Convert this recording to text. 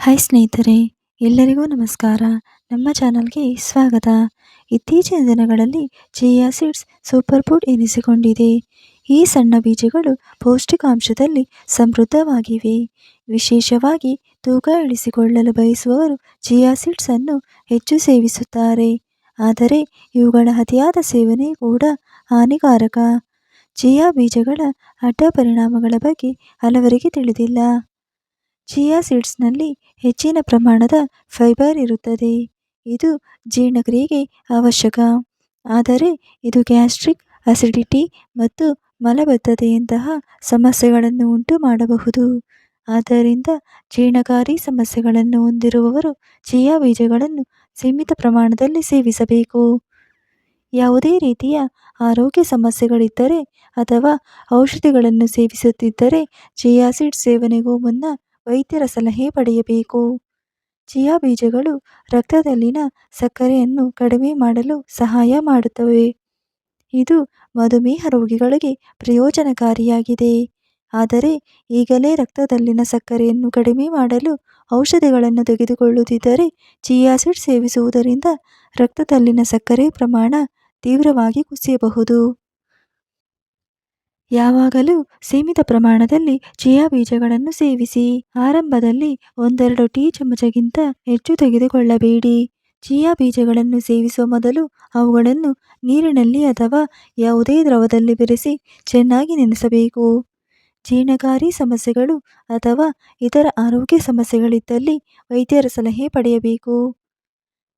Hi ಸ್ನೇಹಿತರೆ, ಎಲ್ಲರಿಗೂ ನಮಸ್ಕಾರ. ನಮ್ಮ ಚಾನಲ್ಗೆ ಸ್ವಾಗತ. ಇತ್ತೀಚಿನ ದಿನಗಳಲ್ಲಿ ಚಿಯಾ ಸೀಡ್ಸ್ ಸೂಪರ್ ಫುಡ್ ಎನಿಸಿಕೊಂಡಿದೆ. ಈ ಸಣ್ಣ ಬೀಜಗಳು ಪೌಷ್ಟಿಕಾಂಶದಲ್ಲಿ ಸಮೃದ್ಧವಾಗಿವೆ. ವಿಶೇಷವಾಗಿ ತೂಕ ಇಳಿಸಿಕೊಳ್ಳಲು ಬಯಸುವವರು ಚಿಯಾ ಸೀಡ್ಸನ್ನು ಹೆಚ್ಚು ಸೇವಿಸುತ್ತಾರೆ. ಆದರೆ ಇವುಗಳ ಅತಿಯಾದ ಸೇವನೆ ಕೂಡ ಹಾನಿಕಾರಕ. ಚಿಯಾ ಬೀಜಗಳ ಅಡ್ಡ ಪರಿಣಾಮಗಳ ಬಗ್ಗೆ ಹಲವರಿಗೆ ತಿಳಿದಿಲ್ಲ. ಚಿಯಾ ಸೀಡ್ಸ್ನಲ್ಲಿ ಹೆಚ್ಚಿನ ಪ್ರಮಾಣದ ಫೈಬರ್ ಇರುತ್ತದೆ. ಇದು ಜೀರ್ಣಕ್ರಿಯೆಗೆ ಅವಶ್ಯಕ. ಆದರೆ ಇದು ಗ್ಯಾಸ್ಟ್ರಿಕ್ ಅಸಿಡಿಟಿ ಮತ್ತು ಮಲಬದ್ಧತೆಯಂತಹ ಸಮಸ್ಯೆಗಳನ್ನು ಉಂಟು ಮಾಡಬಹುದು ಆದ್ದರಿಂದ ಜೀರ್ಣಕಾರಿ ಸಮಸ್ಯೆಗಳನ್ನು ಹೊಂದಿರುವವರು ಚಿಯಾ ಬೀಜಗಳನ್ನು ಸೀಮಿತ ಪ್ರಮಾಣದಲ್ಲಿ ಸೇವಿಸಬೇಕು. ಯಾವುದೇ ರೀತಿಯ ಆರೋಗ್ಯ ಸಮಸ್ಯೆಗಳಿದ್ದರೆ ಅಥವಾ ಔಷಧಿಗಳನ್ನು ಸೇವಿಸುತ್ತಿದ್ದರೆ ಚಿಯಾ ಸೀಡ್ಸ್ ಸೇವನೆಗೂ ಮುನ್ನ ವೈದ್ಯರ ಸಲಹೆ ಪಡೆಯಬೇಕು. ಚಿಯಾ ಬೀಜಗಳು ರಕ್ತದಲ್ಲಿನ ಸಕ್ಕರೆಯನ್ನು ಕಡಿಮೆ ಮಾಡಲು ಸಹಾಯ ಮಾಡುತ್ತವೆ. ಇದು ಮಧುಮೇಹ ರೋಗಿಗಳಿಗೆ ಪ್ರಯೋಜನಕಾರಿಯಾಗಿದೆ. ಆದರೆ ಈಗಲೇ ರಕ್ತದಲ್ಲಿನ ಸಕ್ಕರೆಯನ್ನು ಕಡಿಮೆ ಮಾಡಲು ಔಷಧಿಗಳನ್ನು ತೆಗೆದುಕೊಳ್ಳುತ್ತಿದ್ದರೆ ಚಿಯಾಸಿಡ್ ಸೇವಿಸುವುದರಿಂದ ರಕ್ತದಲ್ಲಿನ ಸಕ್ಕರೆ ಪ್ರಮಾಣ ತೀವ್ರವಾಗಿ ಕುಸಿಯಬಹುದು. ಯಾವಾಗಲೂ ಸೀಮಿತ ಪ್ರಮಾಣದಲ್ಲಿ ಚಿಯಾ ಬೀಜಗಳನ್ನು ಸೇವಿಸಿ. ಆರಂಭದಲ್ಲಿ ಒಂದೆರಡು ಟೀ ಚಮಚಗಿಂತ ಹೆಚ್ಚು ತೆಗೆದುಕೊಳ್ಳಬೇಡಿ. ಚಿಯಾ ಬೀಜಗಳನ್ನು ಸೇವಿಸುವ ಮೊದಲು ಅವುಗಳನ್ನು ನೀರಿನಲ್ಲಿ ಅಥವಾ ಯಾವುದೇ ದ್ರವದಲ್ಲಿ ಬೆರೆಸಿ ಚೆನ್ನಾಗಿ ನೆನೆಸಬೇಕು. ಜೀರ್ಣಕಾರಿ ಸಮಸ್ಯೆಗಳು ಅಥವಾ ಇತರ ಆರೋಗ್ಯ ಸಮಸ್ಯೆಗಳಿದ್ದಲ್ಲಿ ವೈದ್ಯರ ಸಲಹೆ ಪಡೆಯಬೇಕು.